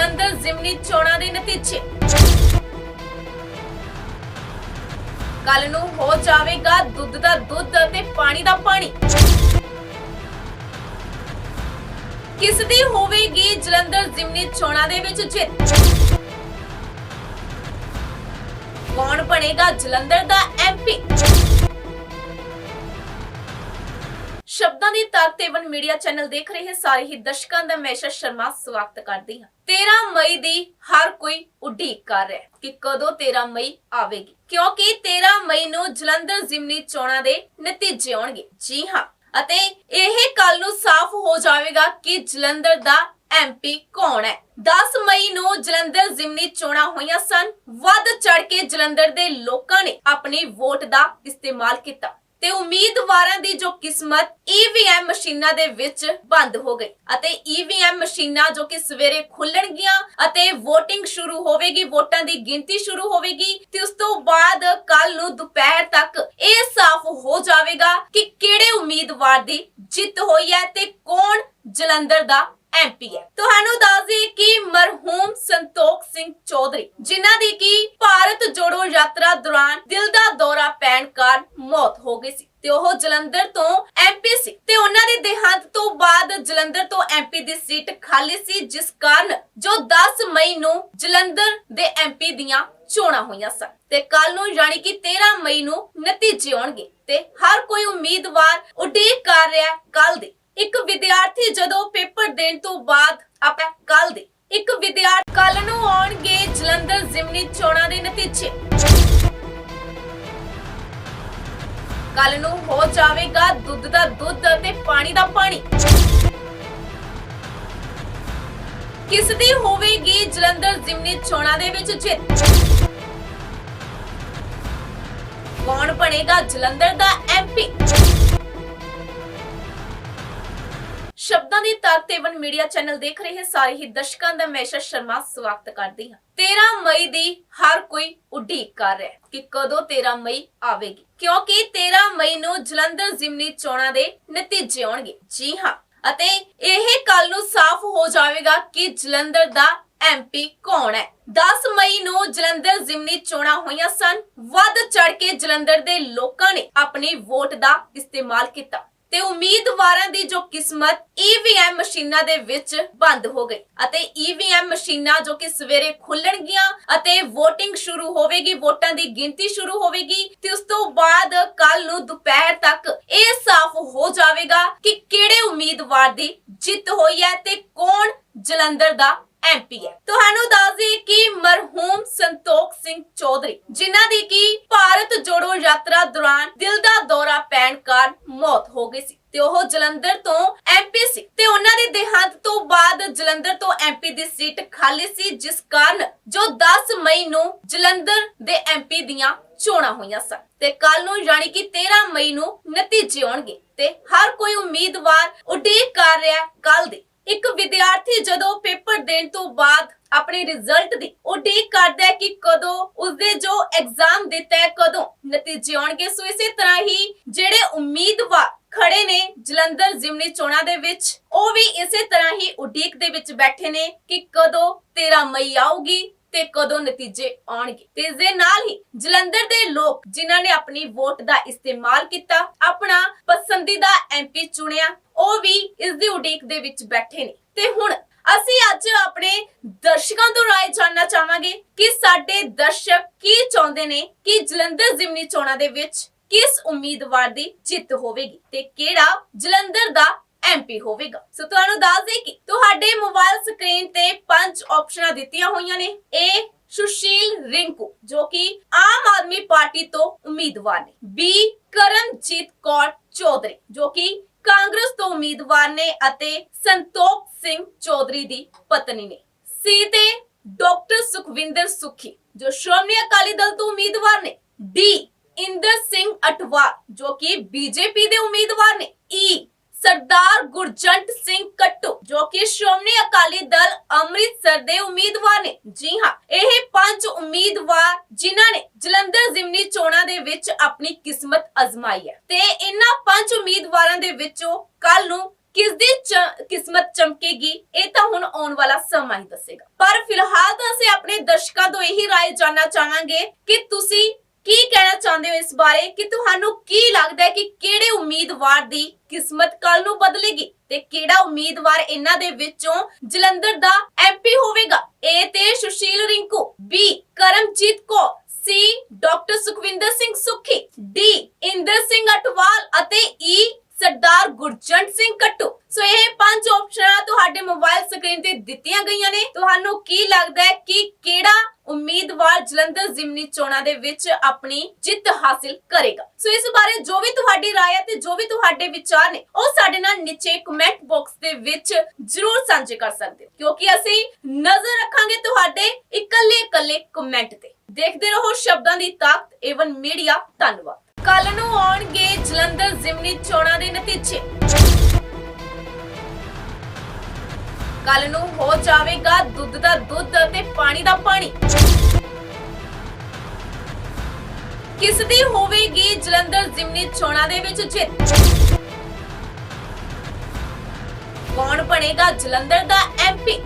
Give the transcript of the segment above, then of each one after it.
ਜਲੰਧਰ ਜ਼ਿਮਨੀ ਚੋਣਾਂ ਦੇ ਨਤੀਜੇ। ਕੱਲ ਨੂੰ ਹੋ ਜਾਵੇਗਾ ਦੁੱਧ ਦਾ ਦੁੱਧ ਅਤੇ ਪਾਣੀ ਦਾ ਪਾਣੀ। ਕਿਸ ਦੀ ਹੋਵੇਗੀ ਜਲੰਧਰ ਜ਼ਿਮਨੀ ਚੋਣਾਂ ਦੇ ਵਿੱਚ ਜਿੱਤ? ਕੌਣ ਬਣੇਗਾ ਜਲੰਧਰ ਦਾ ਐਮਪੀ ਸ਼ਬਦਾਂ ਦੀ ਤਾਕਤਵਰ ਮੀਡੀਆ ਚੈਨਲ ਦੇਖ ਰਹੇ ਸਾਰੇ ਹੀ ਦਰਸ਼ਕਾਂ ਦਾ ਮੈਂ ਸ਼ਰਮਾ ਸਵਾਗਤ ਕਰਦੀ ਹਾਂ। 13 ਮਈ ਦੀ ਹਰ ਕੋਈ ਉਡੀਕ ਕਰ ਰਿਹਾ ਹੈ ਕਿ ਕਦੋਂ 13 ਮਈ ਆਵੇਗੀ। ਕਿਉਂਕਿ 13 ਮਈ ਨੂੰ ਜਲੰਧਰ ਜ਼ਿਮਨੀ ਚੋਣਾਂ ਦੇ ਨਤੀਜੇ ਆਉਣਗੇ। ਜੀ ਹਾਂ, ਅਤੇ ਇਹ ਕੱਲ ਨੂੰ ਸਾਫ਼ ਹੋ ਜਾਵੇਗਾ ਕਿ ਜਲੰਧਰ ਦਾ ਐਮਪੀ ਕੌਣ ਹੈ। 10 ਮਈ ਨੂੰ ਜਲੰਧਰ ਜ਼ਿਮਨੀ ਚੋਣਾਂ ਹੋਈਆਂ ਸਨ। ਵੱਧ ਚੜ ਕੇ ਜਲੰਧਰ ਦੇ ਲੋਕਾਂ ਨੇ ਆਪਣੀ ਵੋਟ ਦਾ ਇਸਤੇਮਾਲ ਕੀਤਾ। ਤੇ ਉਮੀਦਵਾਰਾਂ ਦੀ ਜੋ ਕਿਸਮਤ ਈਵੀਐਮ ਮਸ਼ੀਨਾਂ ਦੇ ਵਿੱਚ ਬੰਦ ਹੋ ਗਈ ਅਤੇ ਈਵੀਐਮ ਮਸ਼ੀਨਾਂ ਜੋ ਕਿ ਸਵੇਰੇ ਖੁੱਲਣਗੀਆਂ ਅਤੇ VOTING ਸ਼ੁਰੂ ਹੋਵੇਗੀ, ਵੋਟਾਂ ਦੀ ਗਿਣਤੀ ਸ਼ੁਰੂ ਹੋਵੇਗੀ ਤੇ ਉਸ ਤੋਂ ਬਾਅਦ ਕੱਲ ਨੂੰ ਦੁਪਹਿਰ ਤੱਕ ਇਹ ਸਾਫ਼ ਹੋ ਜਾਵੇਗਾ ਕਿ ਕਿਹੜੇ ਉਮੀਦਵਾਰ ਦੀ ਜਿੱਤ ਹੋਈ ਹੈ ਤੇ ਕੌਣ ਜਲੰਧਰ ਦਾ ਐਮਪੀ ਹੈ। ਤੁਹਾਨੂੰ ਦੱਸ ਦਈਏ ਕਿ ਮਰਹੂਮ ਸੰਤੋਖ ਸਿੰਘ ਚੌਧਰੀ, ਜਿਨ੍ਹਾਂ ਦੀ ਕੀ ਭਾਰਤ ਜੋੜੋ ਯਾਤਰਾ ਦੌਰਾਨ ਦਿਲ ਦਾ ਦੌਰਾ ਪੈਣ ਕਾਰਨ ਮੌਤ ਹੋ ਗਈ ਸੀ ਤੇ ਉਹ ਜਲੰਧਰ ਤੋਂ ਐਮਪੀ ਸੀ ਤੇ ਉਹਨਾਂ ਦੇ ਦੇਹਾਂਤ ਤੋਂ ਬਾਅਦ ਜਲੰਧਰ ਤੋਂ ਐਮਪੀ ਦੀ ਸੀਟ ਖਾਲੀ ਸੀ, ਜਿਸ ਕਾਰਨ ਜੋ 10 ਮਈ ਨੂੰ ਜਲੰਧਰ ਦੇ ਐਮਪੀ ਦੀਆਂ ਚੋਣਾਂ ਹੋਈਆਂ ਸਨ ਤੇ ਕੱਲ ਨੂੰ ਯਾਨੀ ਕਿ 13 ਮਈ ਨੂੰ ਨਤੀਜੇ ਆਉਣਗੇ ਤੇ ਹਰ ਕੋਈ ਉਮੀਦਵਾਰ ਉਡੀਕ ਕਰ ਰਿਹਾ ਕੱਲ ਦੇ ਇੱਕ ਵਿਦਿਆਰਥੀ ਜਦੋਂ ਪੇਪਰ ਦੇਣ ਤੋਂ ਬਾਅਦ ਆਪਾਂ ਕੱਲ ਦੇ ਇੱਕ ਵਿਦਿਆਰਥੀ ਕੱਲ ਨੂੰ ਆਉਣਗੇ ਜਲੰਧਰ ਜ਼ਿਮਨੀ ਚੋਣਾਂ ਦੇ ਨਤੀਜੇ। ਕੱਲ ਨੂੰ ਹੋ ਜਾਵੇਗਾ ਦੁੱਧ ਦਾ ਦੁੱਧ ਅਤੇ ਪਾਣੀ ਦਾ ਪਾਣੀ। ਕਿਸ ਦੀ ਹੋਵੇਗੀ ਜਲੰਧਰ ਜ਼ਿਮਨੀ ਚੋਣਾਂ ਦੇ ਵਿੱਚ ਜਿੱਤ? ਕੌਣ ਬਣੇਗਾ ਜਲੰਧਰ ਦਾ ਐਮਪੀ ਸ਼ਬਦਾਂ ਦੀ ਤਾਕਤਵਰ ਮੀਡੀਆ ਚੈਨਲ ਦੇਖ ਰਹੇ ਸਾਰੇ ਹੀ ਦਰਸ਼ਕਾਂ ਦਾ ਮੈਂ ਸ਼ਰਮਾ ਸਵਾਗਤ ਕਰਦੀ ਹਾਂ। 13 ਮਈ ਦੀ ਹਰ ਕੋਈ ਉਡੀਕ ਕਰ ਰਿਹਾ ਹੈ ਕਿ ਕਦੋਂ 13 ਮਈ ਆਵੇਗੀ। ਕਿਉਂਕਿ 13 ਮਈ ਨੂੰ ਜਲੰਧਰ ਜ਼ਿਮਨੀ ਚੋਣਾਂ ਦੇ ਨਤੀਜੇ ਆਉਣਗੇ। ਜੀ ਹਾਂ, ਅਤੇ ਇਹ ਕੱਲ ਨੂੰ ਸਾਫ਼ ਹੋ ਜਾਵੇਗਾ ਕਿ ਜਲੰਧਰ ਦਾ ਐਮਪੀ ਕੌਣ ਹੈ। 10 ਮਈ ਨੂੰ ਜਲੰਧਰ ਜ਼ਿਮਨੀ ਚੋਣਾਂ ਹੋਈਆਂ ਸਨ। ਵੱਧ ਚੜ ਕੇ ਜਲੰਧਰ ਦੇ ਲੋਕਾਂ ਨੇ ਆਪਣੀ ਵੋਟ ਦਾ ਇਸਤੇਮਾਲ ਕੀਤਾ। ਤੇ ਉਮੀਦਵਾਰਾਂ ਦੀ ਜੋ ਕਿਸਮਤ ਈਵੀਐਮ ਮਸ਼ੀਨਾਂ ਦੇ ਵਿੱਚ ਬੰਦ ਹੋ ਗਈ ਅਤੇ ਈਵੀਐਮ ਮਸ਼ੀਨਾਂ ਜੋ ਕਿ ਸਵੇਰੇ ਖੁੱਲਣਗੀਆਂ ਅਤੇ VOTING ਸ਼ੁਰੂ ਹੋਵੇਗੀ, ਵੋਟਾਂ ਦੀ ਗਿਣਤੀ ਸ਼ੁਰੂ ਹੋਵੇਗੀ ਤੇ ਉਸ ਤੋਂ ਬਾਅਦ ਕੱਲ ਨੂੰ ਦੁਪਹਿਰ ਤੱਕ ਇਹ ਸਾਫ਼ ਹੋ ਜਾਵੇਗਾ ਕਿ ਕਿਹੜੇ ਉਮੀਦਵਾਰ ਦੀ ਜਿੱਤ ਹੋਈ ਹੈ ਤੇ ਕੌਣ ਜਲੰਧਰ ਦਾ ਐਮਪੀ ਹੈ। ਤੁਹਾਨੂੰ ਦੱਸ ਦਈਏ ਕਿ ਮਰਹੂਮ ਸੰਤੋਖ ਸਿੰਘ ਚੌਧਰੀ, ਜਿਨ੍ਹਾਂ ਦੀ ਕੀ ਭਾਰਤ ਜੋੜੋ ਯਾਤਰਾ ਦੌਰਾਨ ਮੌਤ ਹੋ ਗਈ ਸੀ ਤੇ ਉਹ ਜਲੰਧਰ ਤੋਂ ਐਮਪੀ ਸੀ ਤੇ ਉਹਨਾਂ ਦੇ ਦੇਹਾਂਤ ਤੋਂ ਬਾਅਦ ਜਲੰਧਰ ਤੋਂ ਐਮਪੀ ਦੀ ਸੀਟ ਖਾਲੀ ਸੀ, ਜਿਸ ਕਾਰਨ ਜੋ 10 ਮਈ ਨੂੰ ਜਲੰਧਰ ਦੇ ਐਮਪੀ ਦੀਆਂ ਚੋਣਾਂ ਹੋਈਆਂ ਸਨ ਤੇ ਕੱਲ ਨੂੰ ਯਾਨੀ ਕਿ 13 ਮਈ ਨੂੰ ਨਤੀਜੇ ਆਉਣਗੇ ਤੇ ਹਰ ਕੋਈ ਉਮੀਦਵਾਰ ਉਡੀਕ ਕਰ ਰਿਹਾ ਕੱਲ ਦੀ। ਇੱਕ ਵਿਦਿਆਰਥੀ ਜਦੋਂ ਪੇਪਰ ਦੇਣ ਤੋਂ ਬਾਅਦ ਆਪਣੇ ਰਿਜ਼ਲਟ ਦੀ ਉਡੀਕ ਕਰਦਾ ਹੈ ਕਿ ਕਦੋਂ ਉਸਦੇ ਜੋ ਐਗਜ਼ਾਮ ਦਿੱਤਾ ਹੈ, ਕਦੋਂ ਨਤੀਜੇ ਆਉਣਗੇ। ਸੋ ਇਸੇ ਤਰ੍ਹਾਂ ਹੀ ਜਿਹੜੇ ਉਮੀਦਵਾਰ ਖੜੇ ਨੇ ਜਲੰਧਰ ਜ਼ਿਮਨੀ ਚੋਣਾਂ ਦੇ ਵਿੱਚ, ਉਹ ਵੀ ਇਸੇ ਤਰ੍ਹਾਂ ਹੀ ਉਡੀਕ ਦੇ ਵਿੱਚ ਬੈਠੇ ਨੇ ਕਿ ਕਦੋਂ 13 ਮਈ ਆਊਗੀ ਤੇ ਕਦੋਂ ਨਤੀਜੇ ਆਉਣਗੇ। ਤੇ ਇਸ ਦੇ ਨਾਲ ਹੀ ਜਲੰਧਰ ਦੇ ਲੋਕ ਜਿਨ੍ਹਾਂ ਨੇ ਆਪਣੀ ਵੋਟ ਦਾ ਇਸਤੇਮਾਲ ਕੀਤਾ, ਆਪਣਾ ਪਸੰਦੀਦਾ ਐਮਪੀ ਚੁਣਿਆ, ਉਹ ਵੀ ਇਸ ਦੀ ਉਡੀਕ ਦੇ ਵਿੱਚ ਬੈਠੇ ਨੇ। ਤੇ ਹੁਣ ਅਸੀਂ ਅੱਜ ਆਪਣੇ ਦਰਸ਼ਕਾਂ ਤੋਂ ਰਾਏ ਜਾਨਣਾ ਚਾਹਾਂਗੇ ਕਿ ਸਾਡੇ ਦਰਸ਼ਕ ਕੀ ਚਾਹੁੰਦੇ ਨੇ, ਕਿ ਜਲੰਧਰ ਜ਼ਿਮਨੀ ਚੋਣਾਂ ਦੇ ਵਿੱਚ ਕਿਸ ਉਮੀਦਵਾਰ ਦੀ ਜਿੱਤ ਹੋਵੇਗੀ ਤੇ ਕਿਹੜਾ ਜਲੰਧਰ ਦਾ ਐਮਪੀ ਹੋਵੇਗਾ। ਸੋ ਤੁਹਾਨੂੰ ਦੱਸ ਦੇ ਕਿ ਤੁਹਾਡੇ ਮੋਬਾਈਲ ਸਕਰੀਨ ਤੇ ਪੰਜ ਆਪਸ਼ਨਾਂ ਦਿੱਤੀਆਂ ਹੋਈਆਂ ਨੇ। A, ਸੁਸ਼ੀਲ ਰਿੰਕੂ, ਜੋ ਕਿ ਆਮ ਆਦਮੀ ਪਾਰਟੀ ਤੋਂ ਉਮੀਦਵਾਰ ਨੇ। ਬੀ ਕਰਮਜੀਤ ਕੌਰ ਚੌਧਰੀ, ਜੋ ਕਿ ਕਾਂਗਰਸ ਤੋਂ ਉਮੀਦਵਾਰ ਨੇ ਅਤੇ ਸੰਤੋਖ ਸਿੰਘ ਚੌਧਰੀ ਦੀ ਪਤਨੀ ਨੇ। ਸੀ ਤੇ ਡਾਕਟਰ ਸੁਖਵਿੰਦਰ ਸੁਖੀ, ਜੋ ਸ਼੍ਰੋਮਣੀ ਅਕਾਲੀ ਦਲ ਤੋਂ ਉਮੀਦਵਾਰ ਨੇ। ਡੀ, ਇੰਦਰ ਸਿੰਘ ਅਟਵਾਰ ਜੋ ਕਿ ਬੀਜੇਪੀ ਦੇ ਉਮੀਦਵਾਰ ਨੇ। ਈ, ਸਰਦਾਰ ਗੁਰਜੰਟ ਸਿੰਘ ਕੱਟੂ, ਜੋ ਕਿ ਸ਼੍ਰੋਮਣੀ ਅਕਾਲੀ ਦਲ ਅੰਮ੍ਰਿਤਸਰ ਦੇ ਉਮੀਦਵਾਰ ਨੇ। ਜੀ ਹਾਂ, ਇਹ ਪੰਜ ਉਮੀਦਵਾਰ ਜਿਨ੍ਹਾਂ ਨੇ ਜਲੰਧਰ ਜ਼ਿਮਨੀ ਚੋਣਾਂ ਦੇ ਵਿੱਚ ਆਪਣੀ ਕਿਸਮਤ ਅਜ਼ਮਾਈ ਹੈ। ਤੇ ਇਹਨਾਂ ਪੰਜ ਉਮੀਦਵਾਰਾਂ ਦੇ ਵਿੱਚੋਂ ਕੱਲ ਨੂੰ ਕਿਸ ਦੀ ਕਿਸਮਤ ਚਮਕੇਗੀ, ਇਹ ਤਾਂ ਹੁਣ ਆਉਣ ਵਾਲਾ ਸਮਾਂ ਹੀ ਦੱਸੇਗਾ। ਪਰ ਫਿਲਹਾਲ ਤਾਂ ਅਸੀਂ ਆਪਣੇ ਦਰਸ਼ਕਾਂ ਤੋਂ ਇਹੀ ਰਾਏ ਜਾਨਣਾ ਚਾਹਾਂਗੇ ਕਿ ਤੁਸੀਂ ਕੀ ਕਹਿਣਾ ਚਾਹੁੰਦੇ ਹੋ ਇਸ ਬਾਰੇ, ਕਿ ਤੁਹਾਨੂੰ ਕੀ ਲੱਗਦਾ ਹੈ ਕਿ ਕਿਹੜੇ ਉਮੀਦਵਾਰ ਦੀ ਕਿਸਮਤ ਕੱਲ ਨੂੰ ਬਦਲੇਗੀ ਤੇ ਕਿਹੜਾ ਉਮੀਦਵਾਰ ਇਹਨਾਂ ਦੇ ਵਿੱਚੋਂ ਜਲੰਧਰ ਦਾ ਐਮਪੀ ਹੋਵੇਗਾ? ਇਹ ਤੇ Sushil Rinku B Karamjit Kaur C doctor Sukhwinder Singh Sukhi D Inder Singh Atwal ਅਤੇ ਈ ਸਰਦਾਰ ਗੁਰਜੰਟ ਸਿੰਘ ਕੱਟੂ ਸੋ ਇਹ ਪੰਜ ਆਪਸ਼ਨਾਂ ਤੁਹਾਡੇ ਮੋਬਾਈਲ ਸਕਰੀਨ ਤੇ ਦਿੱਤੀਆਂ ਗਈਆਂ ਨੇ ਤੁਹਾਨੂੰ ਕੀ ਲੱਗਦਾ ਹੈ ਕਿ ਕਿਹੜਾ ਉਮੀਦਵਾਰ ਜਲੰਧਰ ਜ਼ਿਮਨੀ ਚੋਣਾਂ ਦੇ ਵਿੱਚ ਆਪਣੀ ਜਿੱਤ ਹਾਸਿਲ ਕਰੇਗਾ ਸੋ ਇਸ ਬਾਰੇ ਜੋ ਵੀ ਤੁਹਾਡੀ رائے ਹੈ ਤੇ ਜੋ ਵੀ ਤੁਹਾਡੇ ਵਿਚਾਰ ਨੇ ਉਹ ਸਾਡੇ ਨਾਲ ਨੀਚੇ ਕਮੈਂਟ ਬਾਕਸ ਦੇ ਵਿੱਚ ਜਰੂਰ ਸਾਂਝੇ ਕਰ ਸਕਦੇ ਹੋ ਕਿਉਂਕਿ ਅਸੀਂ ਨਜ਼ਰ ਰੱਖਾਂਗੇ ਤੁਹਾਡੇ ਇਕੱਲੇ ਇਕੱਲੇ ਕਮੈਂਟ ਤੇ ਦੇਖਦੇ ਰਹੋ ਸ਼ਬਦਾਂ ਦੀ ਤਾਕਤ ਏਵਨ ਮੀਡੀਆ ਧੰਨਵਾਦ ਕੱਲ ਨੂੰ ਆਉਣਗੇ ਜਲੰਧਰ ਜ਼ਿਮਨੀ ਚੋਣਾਂ ਦੇ ਨਤੀਜੇ ਕੱਲ ਨੂੰ ਹੋ ਜਾਵੇਗਾ ਦੁੱਧ ਦਾ ਦੁੱਧ ਅਤੇ ਪਾਣੀ ਦਾ ਪਾਣੀ। ਕਿਸ ਦੀ ਹੋਵੇਗੀ ਜਲੰਧਰ ਜ਼ਿਮਨੀ ਚੋਣਾਂ ਦੇ ਵਿੱਚ ਜਿੱਤ? ਕੌਣ ਬਣੇਗਾ ਜਲੰਧਰ ਦਾ ਐਮਪੀ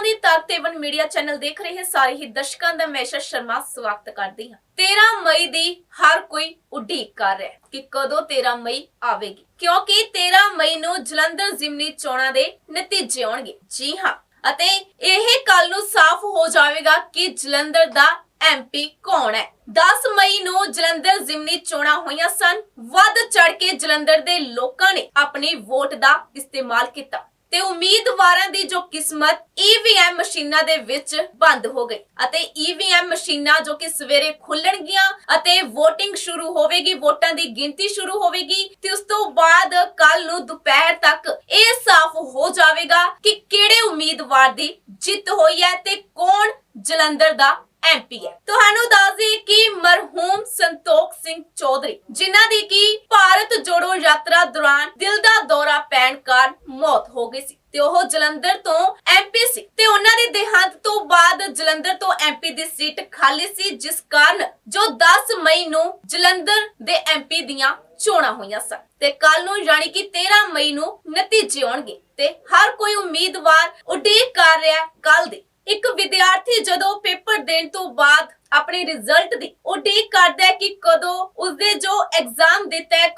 ਸ਼ਬਦਾਂ ਦੀ ਤਾਕਤ ਏਵਨ ਮੀਡੀਆ ਚੈਨਲ ਦੇਖ ਰਹੇ ਸਾਰੇ ਹੀ ਦਰਸ਼ਕਾਂ ਦਾ ਮੈਂ ਸ਼ਰਮਾ ਸਵਾਗਤ ਕਰਦੀ ਹਾਂ। 13 ਮਈ ਦੀ ਹਰ ਕੋਈ ਉਡੀਕ ਕਰ ਰਿਹਾ ਹੈ ਕਿ ਕਦੋਂ 13 ਮਈ ਆਵੇਗੀ। ਕਿਉਂਕਿ 13 ਮਈ ਨੂੰ ਜਲੰਧਰ ਜ਼ਿਮਨੀ ਚੋਣਾਂ ਦੇ ਨਤੀਜੇ ਆਉਣਗੇ। ਜੀ ਹਾਂ, ਅਤੇ ਇਹ ਕੱਲ ਨੂੰ ਸਾਫ਼ ਹੋ ਜਾਵੇਗਾ ਕਿ ਜਲੰਧਰ ਦਾ ਐਮਪੀ ਕੌਣ ਹੈ। 10 ਮਈ ਨੂੰ ਜਲੰਧਰ ਜ਼ਿਮਨੀ ਚੋਣਾਂ ਹੋਈਆਂ ਸਨ। ਵੱਧ ਚੜ ਕੇ ਜਲੰਧਰ ਦੇ ਲੋਕਾਂ ਨੇ ਆਪਣੀ ਵੋਟ ਦਾ ਇਸਤੇਮਾਲ ਕੀਤਾ। ਤੇ ਉਮੀਦਵਾਰਾਂ ਦੀ ਜੋ ਕਿਸਮਤ ਈਵੀਐਮ ਮਸ਼ੀਨਾਂ ਦੇ ਵਿੱਚ ਬੰਦ ਹੋ ਗਈ ਅਤੇ ਈਵੀਐਮ ਮਸ਼ੀਨਾਂ ਜੋ ਕਿ ਸਵੇਰੇ ਖੁੱਲਣਗੀਆਂ ਅਤੇ VOTING ਸ਼ੁਰੂ ਹੋਵੇਗੀ, ਵੋਟਾਂ ਦੀ ਗਿਣਤੀ ਸ਼ੁਰੂ ਹੋਵੇਗੀ ਤੇ ਉਸ ਤੋਂ ਬਾਅਦ ਕੱਲ ਨੂੰ ਦੁਪਹਿਰ ਤੱਕ ਇਹ ਸਾਫ਼ ਹੋ ਜਾਵੇਗਾ ਕਿ ਕਿਹੜੇ ਉਮੀਦਵਾਰ ਦੀ ਜਿੱਤ ਹੋਈ ਹੈ ਤੇ ਕੌਣ ਜਲੰਧਰ ਦਾ ਐਮਪੀ ਹੈ। ਤੁਹਾਨੂੰ ਦੱਸ ਦਈਏ ਕਿ ਮਰਹੂਮ ਸੰਤੋਖ ਸਿੰਘ ਚੌਧਰੀ, ਜਿਨ੍ਹਾਂ ਦੀ ਕੀ ਭਾਰਤ ਜੋੜੋ ਯਾਤਰਾ ਦੌਰਾਨ ਦਿਲ ਦਾ ਦੌਰਾ ਪੈਣ ਕਾਰਨ ਮੌਤ ਹੋ ਗਈ ਸੀ ਤੇ ਉਹ ਜਲੰਧਰ ਤੋਂ ਐਮਪੀ ਸੀ ਤੇ ਉਹਨਾਂ ਦੇ ਦੇਹਾਂਤ ਤੋਂ ਬਾਅਦ ਜਲੰਧਰ ਤੋਂ ਐਮਪੀ ਦੀ ਸੀਟ ਖਾਲੀ ਸੀ, ਜਿਸ ਕਾਰਨ ਜੋ 10 ਮਈ ਨੂੰ ਜਲੰਧਰ ਦੇ ਐਮਪੀ ਦੀਆਂ ਚੋਣਾਂ ਹੋਈਆਂ ਸਨ ਤੇ ਕੱਲ ਨੂੰ ਯਾਨੀ ਕਿ 13 ਮਈ ਨੂੰ ਨਤੀਜੇ ਆਉਣਗੇ ਤੇ ਹਰ ਕੋਈ ਉਮੀਦਵਾਰ ਉਡੀਕ ਕਰ ਰਿਹਾ ਕੱਲ ਦੀ ਇੱਕ ਵਿਦਿਆਰਥੀ ਜਦੋਂ ਪੇਪਰ ਦੇਣ ਤੋਂ ਬਾਅਦ ਆਪਣੇ ਰਿਜ਼ਲਟ ਦੀ ਉਡੀਕ ਕਰਦਾ ਹੈ ਕਿ ਕਦੋਂ ਉਸਦੇ ਜੋ ਐਗਜ਼ਾਮ ਦਿੱਤਾ ਹੈ